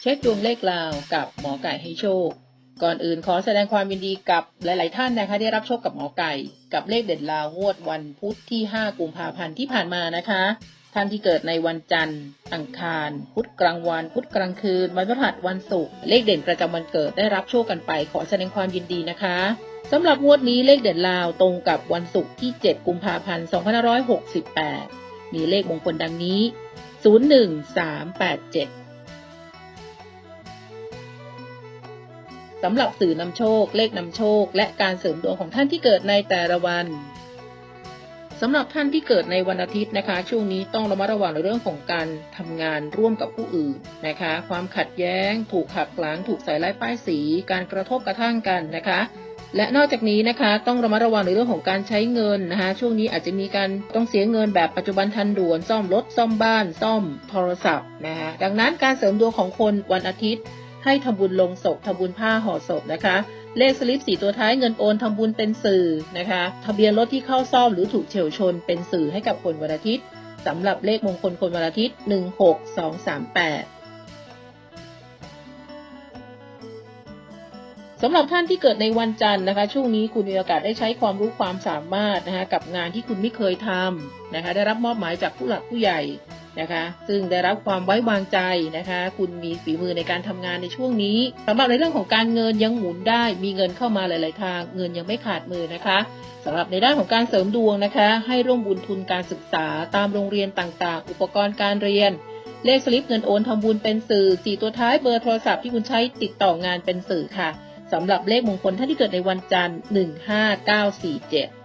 เช็คดวงเลขลาวกับหมอไก่ให้โชค ก่อนอื่นขอแสดงความยินดีกับหลาย ๆ ท่านนะคะที่รับโชคกับหมอไก่ กับเลขเด็ดลาวงวดวันพุธที่ 5 กุมภาพันธ์ที่ผ่านมานะคะ ท่านที่เกิดในวันจันทร์ อังคาร พุธกลางวัน พุธกลางคืน วันพฤหัสวันศุกร์เลขเด่นประจำวันเกิดได้รับโชคกันไป ขอแสดงความยินดีนะคะสำหรับงวดนี้เลขเด่นลาวตรงกับวันศุกร์ที่ 7 กุมภาพันธ์ 2568 มีเลขมงคลดังนี้ 01387 สำหรับสื่อนำโชค เลขนำโชค และการเสริมดวงของท่านที่เกิดในแต่ละวันสำหรับท่านที่เกิดในวันอาทิตย์นะคะ ช่วงนี้ต้องระมัดระวังในเรื่องของการทำงานร่วมกับผู้อื่นนะคะ ความขัดแย้ง ถูกหักหลัง ถูกใส่ร้ายป้ายสี การกระทบกระทั่งกันนะคะ และนอกจากนี้นะคะต้องระมัดระวังในเรื่องของการใช้เงินนะคะ ช่วงนี้อาจจะมีการต้องเสียเงินแบบปัจจุบันทันด่วน ซ่อมรถซ่อมบ้าน ซ่อมโทรศัพท์นะคะดังนั้นการเสริมดวงของคนวันอาทิตย์ ให้ทำบุญลงศพทำบุญผ้าห่อศพนะคะ เลขสลิปสีตัวท้ายเงินโอนทำบุญเป็นสื่อนะคะ ทะเบียนรถที่เข้าซ่อมหรือถูกเฉียวชนเป็นสื่อให้กับคนวันอาทิตย์สำหรับเลขมงคลคนวันอาทิตย์ 16238สำหรับท่านที่เกิดในวันจันทร์นะคะ ช่วงนี้คุณมีโอกาสได้ใช้ความรู้ความสามารถนะคะกับงานที่คุณไม่เคยทำนะคะ ได้รับมอบหมายจากผู้หลักผู้ใหญ่ นะคะ ซึ่งได้รับความไว้วางใจนะคะ คุณมีฝีมือในการทำงานในช่วงนี้สำหรับในเรื่องของการเงินยังหมุนได้ มีเงินเข้ามาหลาย ๆ ทาง เงินยังไม่ขาดมือนะคะสำหรับในด้านของการเสริมดวงนะคะ ให้ร่วมบุญทุนการศึกษาตามโรงเรียนต่าง ๆ อุปกรณ์การเรียน เลขสลิปเงินโอนทำบุญเป็นสื่อสี่ตัวท้ายเบอร์โทรศัพท์ที่คุณใช้ติดต่องานเป็นสื่อค่ะสำหรับเลขมงคลท่านที่เกิดในวันจันทร์ 15947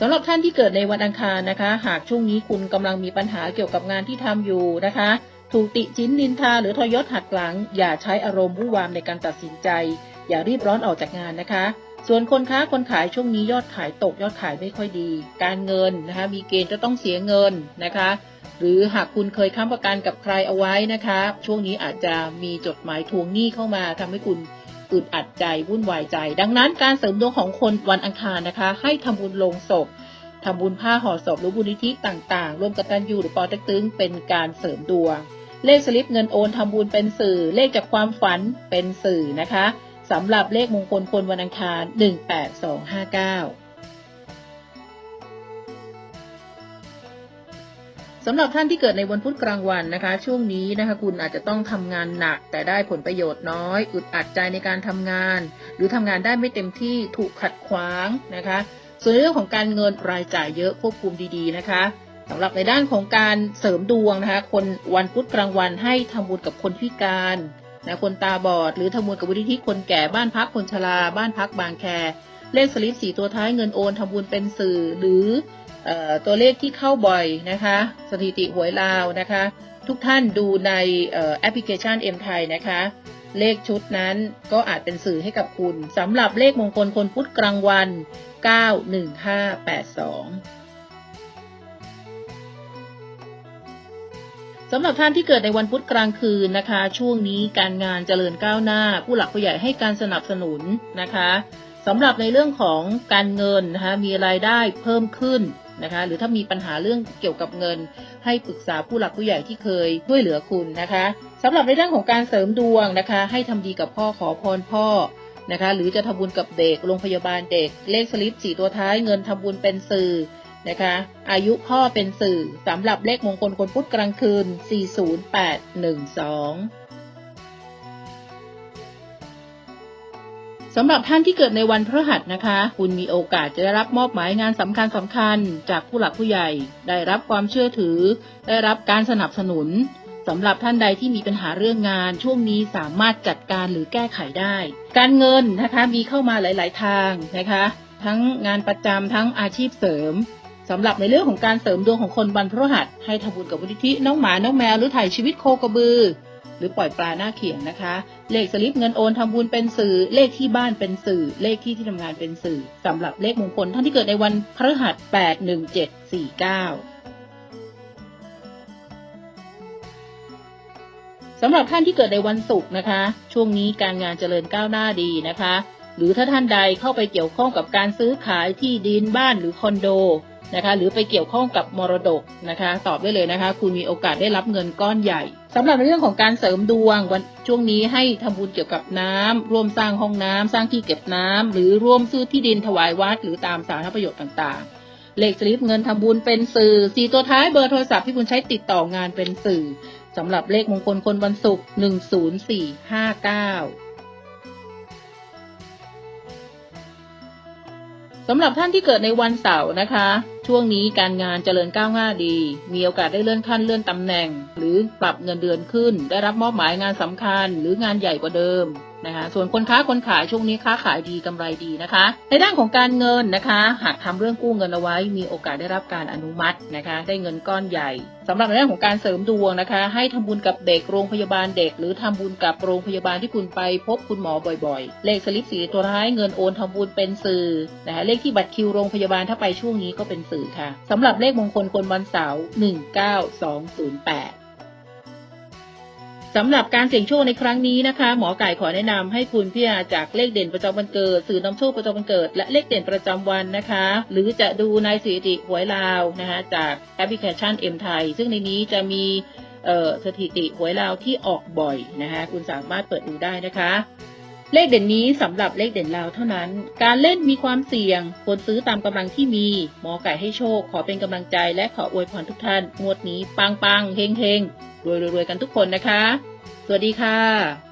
สำหรับท่านที่เกิดในวันอังคารนะคะ หากช่วงนี้คุณกำลังมีปัญหาเกี่ยวกับงานที่ทำอยู่นะคะ ถูกติจิ้นนินทาหรือทอยศหักหลัง อย่าใช้อารมณ์วุ่นวามในการตัดสินใจ อย่ารีบร้อนออกจากงานนะคะ ส่วนคนค้าคนขายช่วงนี้ยอดขายตกยอดขายไม่ค่อยดี การเงินนะคะ มีเกณฑ์จะต้องเสียเงินนะคะ หรือหากคุณเคยค้ำประกันกับใครเอาไว้นะคะ ช่วงนี้อาจจะมีจดหมายทวงหนี้เข้ามาทำให้คุณ อึดอัดใจวุ่นวายใจ ดังนั้นการเสริมดวงของคนวันอังคารนะคะ ให้ทำบุญลงศพทำบุญผ้าห่อศพหรือบุญนิธิต่างๆ ร่วมกับตันยูหรือปอเต็กตึงเป็นการเสริมดวง เลขสลิปเงินโอนทำบุญเป็นสื่อ เลขจากความฝันเป็นสื่อนะคะสำหรับเลขมงคลคนวันอังคาร 18259 สำหรับท่านที่เกิดในวันพุธกลางวันนะคะ ช่วงนี้นะคะคุณอาจจะต้องทำงานหนัก แต่ได้ผลประโยชน์น้อยอึดอัดใจในการทำงาน หรือทำงานได้ไม่เต็มที่ถูกขัดขวางนะคะ ส่วนเรื่องของการเงินรายจ่ายเยอะควบคุมดีๆนะคะสำหรับในด้านของการเสริมดวงนะคะ คนวันพุธกลางวันให้ทำบุญกับคนพิการนะคนตาบอด หรือทำบุญกับบุญที่คนแก่บ้านพักคนชราบ้านพักบางแคเลขสลิปสีตัวท้ายเงินโอนทำบุญเป็นสื่อหรือ ตัวเลขที่เข้าบ่อยนะคะ สถิติหวยลาวนะคะ ทุกท่านดูในแอปพลิเคชัน M ไทยนะคะ เลขชุดนั้นก็อาจเป็นสื่อให้กับคุณสำหรับเลขมงคลคนพุธกลางวัน 91582สำหรับท่านที่เกิดในวันพุธกลางคืนนะคะ ช่วงนี้การงานเจริญก้าวหน้า ผู้หลักผู้ใหญ่ให้การสนับสนุนนะคะ สำหรับในเรื่องของการเงินนะคะมีรายได้เพิ่มขึ้นนะคะหรือถ้ามีปัญหาเรื่องเกี่ยวกับเงิน ให้ปรึกษาผู้หลักผู้ใหญ่ที่เคยช่วยเหลือคุณนะคะสำหรับในเรื่องของการเสริมดวงนะคะ ให้ทำดีกับพ่อขอพรพ่อนะคะ หรือจะทำบุญกับเด็กโรงพยาบาลเด็ก เลขสลิปสี่ตัวท้ายเงินทำบุญเป็นสื่อนะคะ อายุพ่อเป็นสื่อสำหรับเลขมงคลคนพุธกลางคืน 40812 สำหรับท่านที่เกิดในวันพฤหัสนะคะ คุณมีโอกาสจะได้รับมอบหมายงานสำคัญสำคัญจากผู้หลักผู้ใหญ่ ได้รับความเชื่อถือ ได้รับการสนับสนุนสำหรับท่านใดที่มีปัญหาเรื่องงาน ช่วงนี้สามารถจัดการหรือแก้ไขได้ การเงินนะคะมีเข้ามาหลาย ๆ ทางนะคะ ทั้งงานประจำทั้งอาชีพเสริมสำหรับในเรื่องของการเสริมดวงของคนวันพฤหัส ให้ทำบุญกับบุญทิน้องหมา น้องแมว หรือถ่ายชีวิตโคกระบือ รือปล่อยปลาหน้าเขียงนะคะ เลขสลิปเงินโอนทำบุญเป็นสื่อ เลขที่บ้านเป็นสื่อ เลขที่ที่ทำงานเป็นสื่อสำหรับเลขมงคลท่านที่เกิดในวันพฤหัส81749สำหรับท่านที่เกิดในวันศุกร์นะคะ ช่วงนี้การงานเจริญก้าวหน้าดีนะคะ หรือถ้าท่านใดเข้าไปเกี่ยวข้องกับการซื้อขายที่ดินบ้านหรือคอนโดนะคะหรือไปเกี่ยวข้องกับมรดกนะคะตอบได้เลยนะคะ คุณมีโอกาสได้รับเงินก้อนใหญ่ สำหรับเรื่องของการเสริมดวงวันช่วงนี้ให้ทำบุญเกี่ยวกับน้ำ ร่วมสร้างห้องน้ำ สร้างที่เก็บน้ำ หรือร่วมซื้อที่ดินถวายวัด หรือตามสาธารณประโยชน์ต่างๆ เลขสลิปเงินทำบุญเป็นสื่อสีตัวท้ายเบอร์โทรศัพท์ที่คุณใช้ติดต่องานเป็นสื่อสำหรับเลขมงคลคนวันศุกร์10459 สำหรับท่านที่เกิดในวันเสาร์นะคะ ช่วงนี้การงานเจริญก้าวหน้าดี มีโอกาสได้เลื่อนขั้นเลื่อนตำแหน่ง หรือปรับเงินเดือนขึ้น ได้รับมอบหมายงานสำคัญ หรืองานใหญ่กว่าเดิม นะคะส่วนคนค้าคนขายช่วงนี้ค้าขายดีกำไรดีนะคะ ในด้านของการเงินนะคะ หากทำเรื่องกู้เงินเอาไว้ มีโอกาสได้รับการอนุมัตินะคะ ได้เงินก้อนใหญ่สำหรับในเรื่องของการเสริมดวงนะคะ ให้ทำบุญกับเด็กโรงพยาบาลเด็ก หรือทำบุญกับโรงพยาบาลที่คุณไปพบคุณหมอบ่อยๆ เลขสลิปสีตัวท้ายเงินโอนทำบุญเป็นสื่อนะคะเลขที่บัตรคิวโรงพยาบาลถ้าไปช่วงนี้ก็เป็นสื่อค่ะสำหรับเลขมงคลคนวันเสาร์19208ส สำหรับการเสี่ยงโชคในครั้งนี้นะคะ หมอไก่ขอแนะนำให้คุณพิจารณาจากเลขเด่นประจำวันเกิด สื่อนำโชคประจำวันเกิด และเลขเด่นประจำวันนะคะ หรือจะดูในสถิติหวยลาวนะคะจากแอปพลิเคชันเอ็มไทยซึ่งในนี้จะมีสถิติหวยลาวที่ออกบ่อยนะคะคุณสามารถเปิดดูได้นะคะ เลขเด่นนี้สำหรับเลขเด่นลาวเท่านั้น การเล่นมีความเสี่ยง ควรซื้อตามกำลังที่มี หมอไก่ให้โชค ขอเป็นกำลังใจและขออวยพรทุกท่าน งวดนี้ปังปังๆเฮงเฮงรวยรวยกันทุกคนนะคะ สวัสดีค่ะ